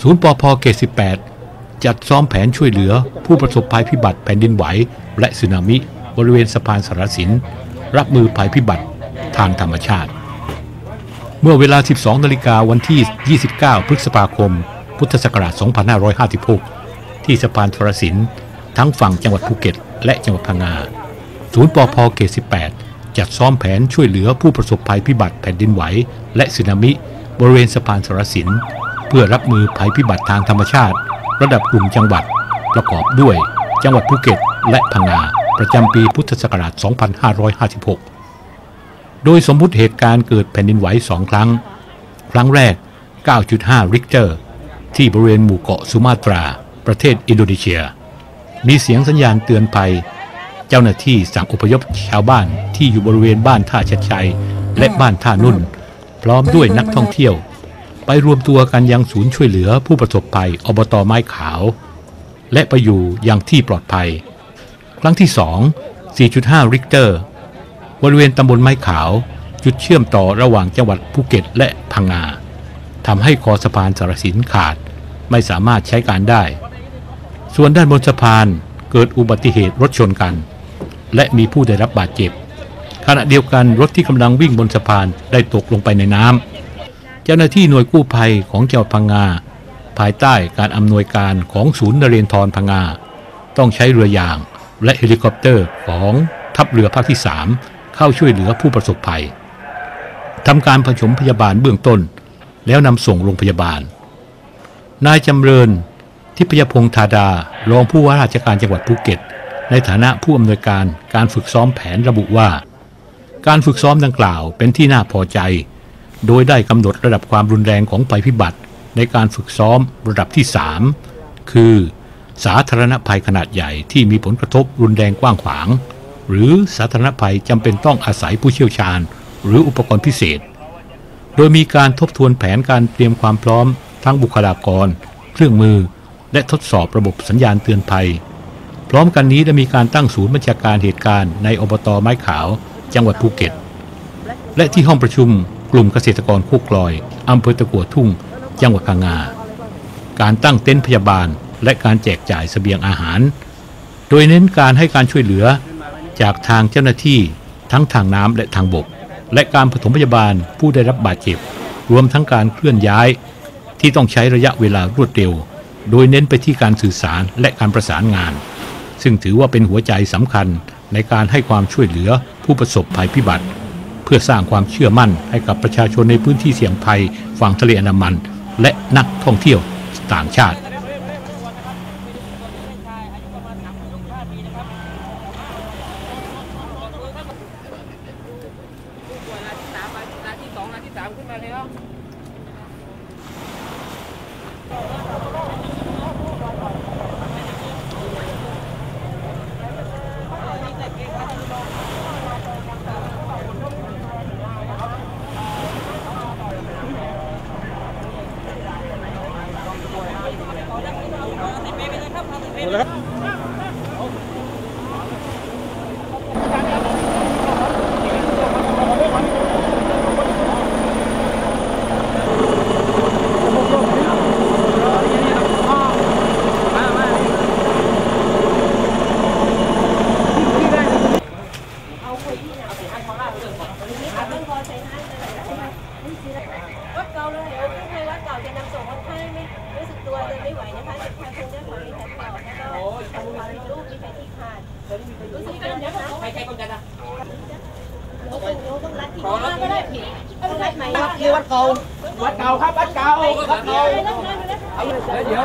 ศูนย์ปอพเกต18 จัดซ้อมแผนช่วยเหลือ ผู้ประสบภัยพิบัติแผ่นดินไหว และสึนามิ บริเวณสะพานสารสิน รับมือภัยพิบัติทางธรรมชาติ เมื่อเวลา 12 นาฬิกาวันที่ 29 พฤษภาคม พุทธศักราช 2556 ที่สะพานสารสิน ทั้งฝั่งจังหวัดภูเก็ต และจังหวัดพังงา ศูนย์ปอพเกต18 จัดซ้อมแผนช่วยเหลือผู้ประสบภัยพิบัติแผ่นดินไหว และสึนามิ บริเวณสะพานสารสิน เพื่อรับมือภัยพิบัติทางธรรมชาติ ระดับกลุ่มจังหวัด ประกอบด้วย จังหวัดภูเก็ต และพังงาประจำปีพุทธศักราช 2556 โดยสมมุติเหตุการณ์เกิดแผ่นดินไหวสองครั้ง ครั้งแรก 9.5 ริกเตอร์ ที่บริเวณหมู่เกาะสุมาตรา ประเทศอินโดนีเซีย มีเสียงสัญญาณเตือนภัย เจ้าหน้าที่สั่งอพยพชาวบ้านที่อยู่บริเวณบ้านท่าชัดชัย และบ้านท่านุ่น พร้อมด้วยนักท่องเที่ยว ไปรวมตัวกันยังศูนย์ช่วยเหลือผู้ประสบภัยอบตไม้ขาว และไปอยู่ยังที่ปลอดภัย ครั้งที่ 2 4.5 ริกเตอร์ บริเวณตำบลไม้ขาว จุดเชื่อมต่อระหว่างจังหวัดภูเก็ตและพังงาทำให้คอสะพานสารสินขาดไม่สามารถใช้การได้ ส่วนด้านบนสะพานเกิดอุบัติเหตุรถชนกัน และมีผู้ได้รับบาดเจ็บ ขณะเดียวกันรถที่กำลังวิ่งบนสะพานได้ตกลงไปในน้ำ จ้าหน้าที่หน่วยกู้ภัยของจังหวัดพังงา ภายใต้การอำนวยการของศูนย์นเรนทรพังงา ต้องใช้เรือยางและเฮลิคอปเตอร์ของทัพเรือภาคที่ 3 เข้าช่วยเหลือผู้ประสบภัยทำการผสมพยาบาลเบื้องต้น แล้วนำส่งโรงพยาบาล นายจำเริญทิพยพงษ์ธาดารองผู้ว่าราชการจังหวัดภูเก็ต ในฐานะผู้อำนวยการการฝึกซ้อมแผนระบุว่า การฝึกซ้อมดังกล่าวเป็นที่น่าพอใจ โดยได้กำหนดระดับความรุนแรงของภัยพิบัติ ในการฝึกซ้อมระดับที่ 3 คือ สาธารณภัยขนาดใหญ่ที่มีผลกระทบรุนแรงกว้างขวาง หรือสาธารณภัยจำเป็นต้องอาศัยผู้เชี่ยวชาญ หรืออุปกรณ์พิเศษ โดยมีการทบทวนแผนการเตรียมความพร้อม ทั้งบุคลากร เครื่องมือ และทดสอบระบบสัญญาณเตือนภัย พร้อมกันนี้ได้มีการตั้งศูนย์บัญชาการเหตุการณ์ในอบตไม้ขาว จังหวัดภูเก็ต และที่ห้องประชุม กลุ่มเกษตรกรโคกลอยอำเภอตะกัวทุ่ง จังหวัดพังงา การตั้งเต็นท์พยาบาล และการแจกจ่ายเสบียงอาหาร โดยเน้นการให้การช่วยเหลือจากทางเจ้าหน้าที่ทั้งทางน้ำและทางบก และการปฐมพยาบาลผู้ได้รับบาดเจ็บ รวมทั้งการเคลื่อนย้าย ที่ต้องใช้ระยะเวลารวดเร็ว โดยเน้นไปที่การสื่อสารและการประสานงาน ซึ่งถือว่าเป็นหัวใจสำคัญในการให้ความช่วยเหลือผู้ประสบภัยพิบัติ พื่อสร้างความเชื่อมั่นให้กับประชาชนในพื้นที่เสี่ยงภัยฝั่งทะเลอันดามัน และนักท่องเที่ยวต่างชาติวั Yeah. วัดเก่าเลยเดี๋ยวกู้ภัยวัดเก่าจะนำส่งคนไข้ไม่รู้สึกตัวเดินไม่ไหวนะคะจะพาคนเดินถอยแขนเก่าแล้วก็ขาลูกมีแผลที่ขาดรู้สึกตัวนะคะใครใครคนกันนะต้องรัดที่ก็ได้ผิดต้องรัดไหมวัดนี่วัดเก่าวัดเก่าครับวัดเก่าวัดเก่าเดี๋ยว